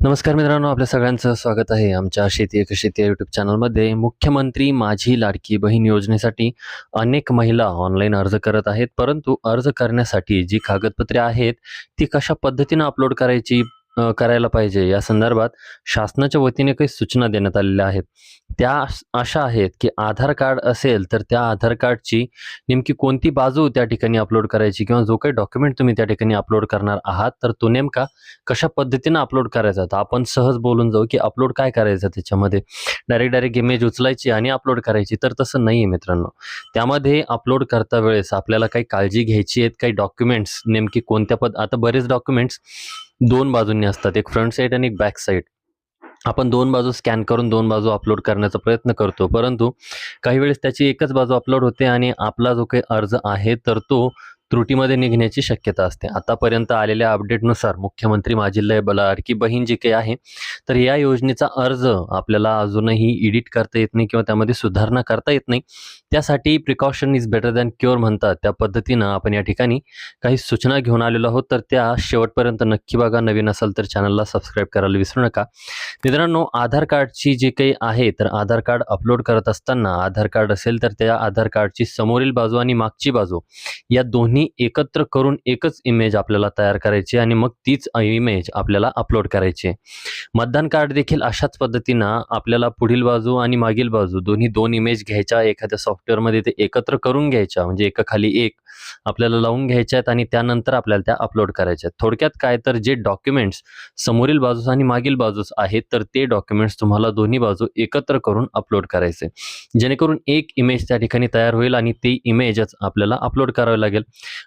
नमस्कार मित्रांनो आपल्या सगळ्यांचं स्वागत आहे आमच्या शेती एक शेती या यूट्यूब चॅनलमध्ये मुख्यमंत्री माझी लाडकी बहीण योजनेसाठी अनेक महिला ऑनलाईन अर्ज करत आहेत परंतु अर्ज करण्यासाठी जी कागदपत्रे आहेत ती कशा पद्धतीनं अपलोड करायची करायला पाहिजे? या संदर्भात शासनाच्या वतीने काही सूचना देण्यात आलेल्या आहेत. त्या अशा आहेत की आधार कार्ड असेल तर त्या आधार कार्डची नेमकी कोणती बाजू त्या ठिकाणी अपलोड करायची किंवा जो काही डॉक्युमेंट तुम्ही त्या ठिकाणी अपलोड करणार आहात तर तो नेमका कशा पद्धतीनं अपलोड करायचा तर आपण सहज बोलून जाऊ की अपलोड काय करायचं त्याच्यामध्ये? डायरेक्ट डायरेक्ट इमेज उचलायची आणि अपलोड करायची तर तसं नाही आहे मित्रांनो. त्यामध्ये अपलोड करता वेळेस आपल्याला काही काळजी घ्यायची आहेत काही डॉक्युमेंट्स नेमकी कोणत्या पद आता बरेच डॉक्युमेंट्स दोन बाजूंनी असतात एक फ्रंट साईड आणि एक बॅक साईड. आपण दोन बाजू स्कॅन करून दोन बाजू अपलोड करण्याचा प्रयत्न करतो. परंतु काही वेळेस त्याची एकच बाजू अपलोड होते आणि आपला जो काही अर्ज आहे तर तो त्रुटीमध्ये निघण्याची शक्यता असते. आतापर्यंत आलेल्या अपडेटनुसार मुख्यमंत्री माझी लय लाडकी बहीण जी काही आहे तर या योजनेचा अर्ज आपल्याला अजूनही एडिट करता येत नाही किंवा त्यामध्ये सुधारणा करता येत नाही. त्यासाठी precaution is better than cure म्हणतात. त्या पद्धतीनं आपण या ठिकाणी काही सूचना घेऊन आलेलो आहोत. तर त्या शेवटपर्यंत नक्की बघा. नवीन असाल तर चॅनलला सबस्क्राईब करायला विसरू नका. मित्रांनो आधार कार्डची जी काही आहे तर आधार कार्ड अपलोड करत असताना आधार कार्ड असेल तर त्या आधार कार्डची समोरील बाजू आणि मागची बाजू या दोन्ही एकत्र करून एकच इमेज आपल्याला तयार करायची आणि मग तीच इमेज आपल्याला अपलोड करायची. आहे. मतदान कार्ड देखील अशाच पद्धतीनं आपल्याला पुढील बाजू आणि मागील बाजू दोन्ही दोन इमेज घ्यायच्या एखाद्या सॉफ्टवेअरमध्ये ते एकत्र करून घ्यायच्या म्हणजे एका खाली एक आपल्याला लावून घ्यायच्या आहेत आणि त्यानंतर आपल्याला त्या अपलोड करायच्या आहेत. थोडक्यात काय तर जे डॉक्युमेंट्स समोरील बाजूस आणि मागील बाजूस आहेत तर ते डॉक्युमेंट्स तुम्हाला दोन्ही बाजू एकत्र करून अपलोड करायचे जेणेकरून एक इमेज त्या ठिकाणी तयार होईल आणि ती इमेजच आपल्याला अपलोड करावी लागेल.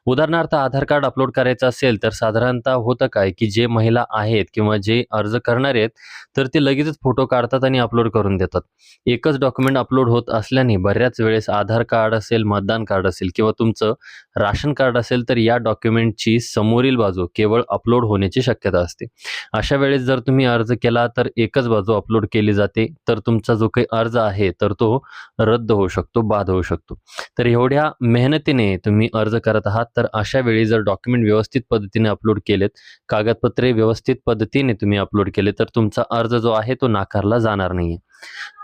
उदाहरणार्थ आधार कार्ड अपलोड करायचं असेल तर साधारणतः होतं काय की जे महिला आहेत किंवा जे अर्ज करणारे आहेत तर ते लगेचच फोटो काढतात आणि अपलोड करून देतात. एकच डॉक्युमेंट अपलोड होत असल्याने बऱ्याच वेळेस आधार कार्ड असेल मतदान कार्ड असेल किंवा तुमचं राशन कार्ड असेल तर या डॉक्युमेंटची समोरील बाजू केवळ अपलोड होण्याची शक्यता असते. अशा वेळेस जर तुम्ही अर्ज केला तर एकच बाजू अपलोड केली जाते तर तुमचा जो काही अर्ज आहे तर तो रद्द होऊ शकतो बाद होऊ शकतो. तर एवढ्या मेहनतीने तुम्ही अर्ज करत आहात तर अशा वेळी जर डॉक्युमेंट व्यवस्थित पद्धतीने अपलोड केलेत कागदपत्रे व्यवस्थित पद्धतीने तुम्ही अपलोड केले तर तुमचा अर्ज जो आहे तो नाकारला जाणार नाही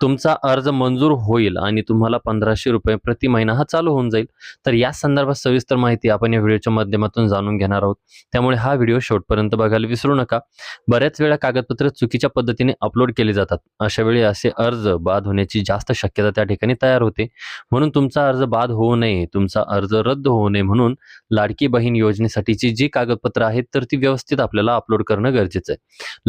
तुमचा अर्ज मंजूर होईल आणि तुम्हाला पंधराशे रुपये प्रति महिना हा चालू होऊन जाईल. तर या संदर्भात सविस्तर माहिती आपण या व्हिडिओच्या माध्यमातून जाणून घेणार आहोत. त्यामुळे हा व्हिडिओ शेवटपर्यंत बघायला विसरू नका. बऱ्याच वेळा कागदपत्र चुकीच्या पद्धतीने अपलोड केली जातात. अशा वेळी असे अर्ज बाद होण्याची जास्त शक्यता त्या ठिकाणी तयार होते. म्हणून तुमचा अर्ज बाद होऊ नये तुमचा अर्ज रद्द होऊ नये म्हणून लाडकी बहीण योजनेसाठीची जी कागदपत्र आहेत तर ती व्यवस्थित आपल्याला अपलोड करणं गरजेचं आहे.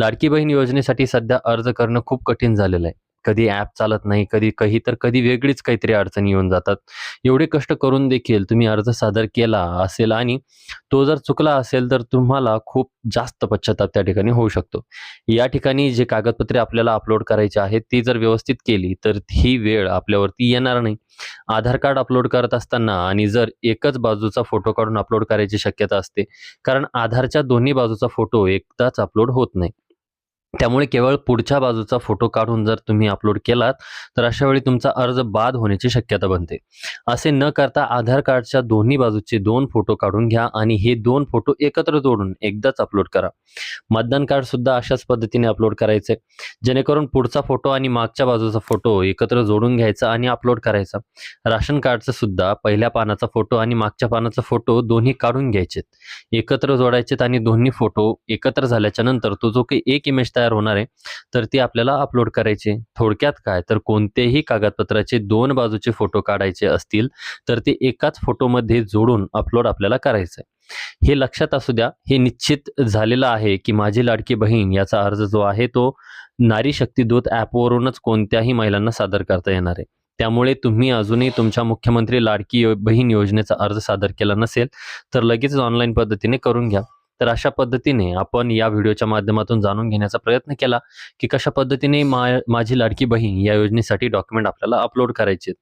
लाडकी बहीण योजनेसाठी सध्या अर्ज करणं खूप कठीण झालेलं आहे. कधी ॲप चालत नाही कधी काही तर कधी वेगळीच काहीतरी अडचणी येऊन जातात. एवढे कष्ट करून देखील तुम्ही अर्ज सादर केला असेल आणि तो जर चुकला असेल तर तुम्हाला खूप जास्त पश्चाताप त्या ठिकाणी होऊ शकतो. या ठिकाणी जे कागदपत्रे आपल्याला अपलोड करायची आहेत ती जर व्यवस्थित केली तर ही वेळ आपल्यावरती येणार नाही. आधार कार्ड अपलोड करत असताना आणि जर एकच बाजूचा फोटो काढून अपलोड करायची शक्यता असते कारण आधारच्या दोन्ही बाजूचा फोटो एकदाच अपलोड होत नाही. त्यामुळे केवळ पुढच्या बाजूचा फोटो काढून जर तुम्ही अपलोड केलात तर अशा वेळी तुमचा अर्ज बाद होण्याची शक्यता बनते. असे न करता आधार कार्डच्या दोन्ही बाजूचे दोन फोटो काढून घ्या आणि हे दोन फोटो एकत्र जोडून एकदाच अपलोड करा. मतदान कार्ड सुद्धा अशाच पद्धतीने अपलोड करायचे. जेणेकरून पुढचा फोटो आणि मागच्या बाजूचा फोटो एकत्र जोडून घ्यायचा आणि अपलोड करायचा. राशन कार्डचा सुद्धा पहिल्या पानाचा फोटो आणि मागच्या पानाचा फोटो दोन्ही काढून घ्यायचेत. एकत्र जोडायचेत आणि दोन्ही फोटो एकत्र झाल्याच्यानंतर तो जो काही एक इमेज तयार होणार आहे. तर ती आपल्याला अपलोड करायचे. थोडक्यात काय? तर कोणतेही कागदपत्राचे दोन बाजूचे फोटो काढायचे असतील तर ते एकाच फोटोमध्ये जोडून अपलोड आपल्याला करायचं आहे हे लक्षात असू द्या. हे निश्चित झालेलं आहे की माझी लाडकी बहीण याचा अर्ज जो आहे तो नारी शक्ती दूत ॲपवरूनच कोणत्याही महिलांना सादर करता येणार आहे. त्यामुळे तुम्ही अजूनही तुमच्या मुख्यमंत्री लाडकी बहीण योजनेचा अर्ज सादर केला नसेल तर लगेच ऑनलाईन पद्धतीने करून घ्या. तर अशा पद्धतीने आपण या व्हिडिओच्या माध्यमातून जाणून घेण्याचा प्रयत्न केला की कशा पद्धतीने मा माझी लाडकी बहीण या योजनेसाठी डॉक्युमेंट आपल्याला अपलोड करायचे.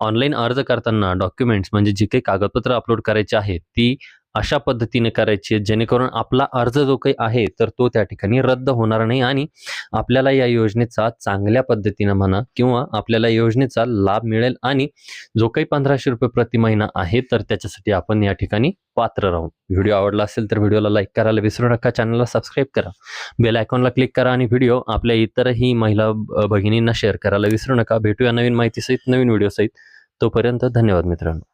ऑनलाईन अर्ज करताना डॉक्युमेंट्स म्हणजे जी काही कागदपत्र अपलोड करायची आहेत ती अशा पद्धतीने करायची आहे जेणेकरून आपला अर्ज जो काही आहे तर तो त्या ठिकाणी रद्द होणार नाही आणि आपल्याला या योजनेचा चांगल्या पद्धतीनं म्हणा किंवा आपल्याला योजनेचा लाभ मिळेल आणि जो काही पंधराशे रुपये प्रति महिना आहे तर त्याच्यासाठी आपण या ठिकाणी पात्र राहू व्हिडिओ आवडला असेल तर व्हिडिओला लाईक करायला विसरू नका चॅनलला सबस्क्राईब करा. बेल आयकॉनला क्लिक करा आणि व्हिडिओ आपल्या इतरही महिला भगिनींना शेअर करायला विसरू नका. भेटूया नवीन माहितीसहित नवीन व्हिडिओसहित तोपर्यंत धन्यवाद मित्रांनो.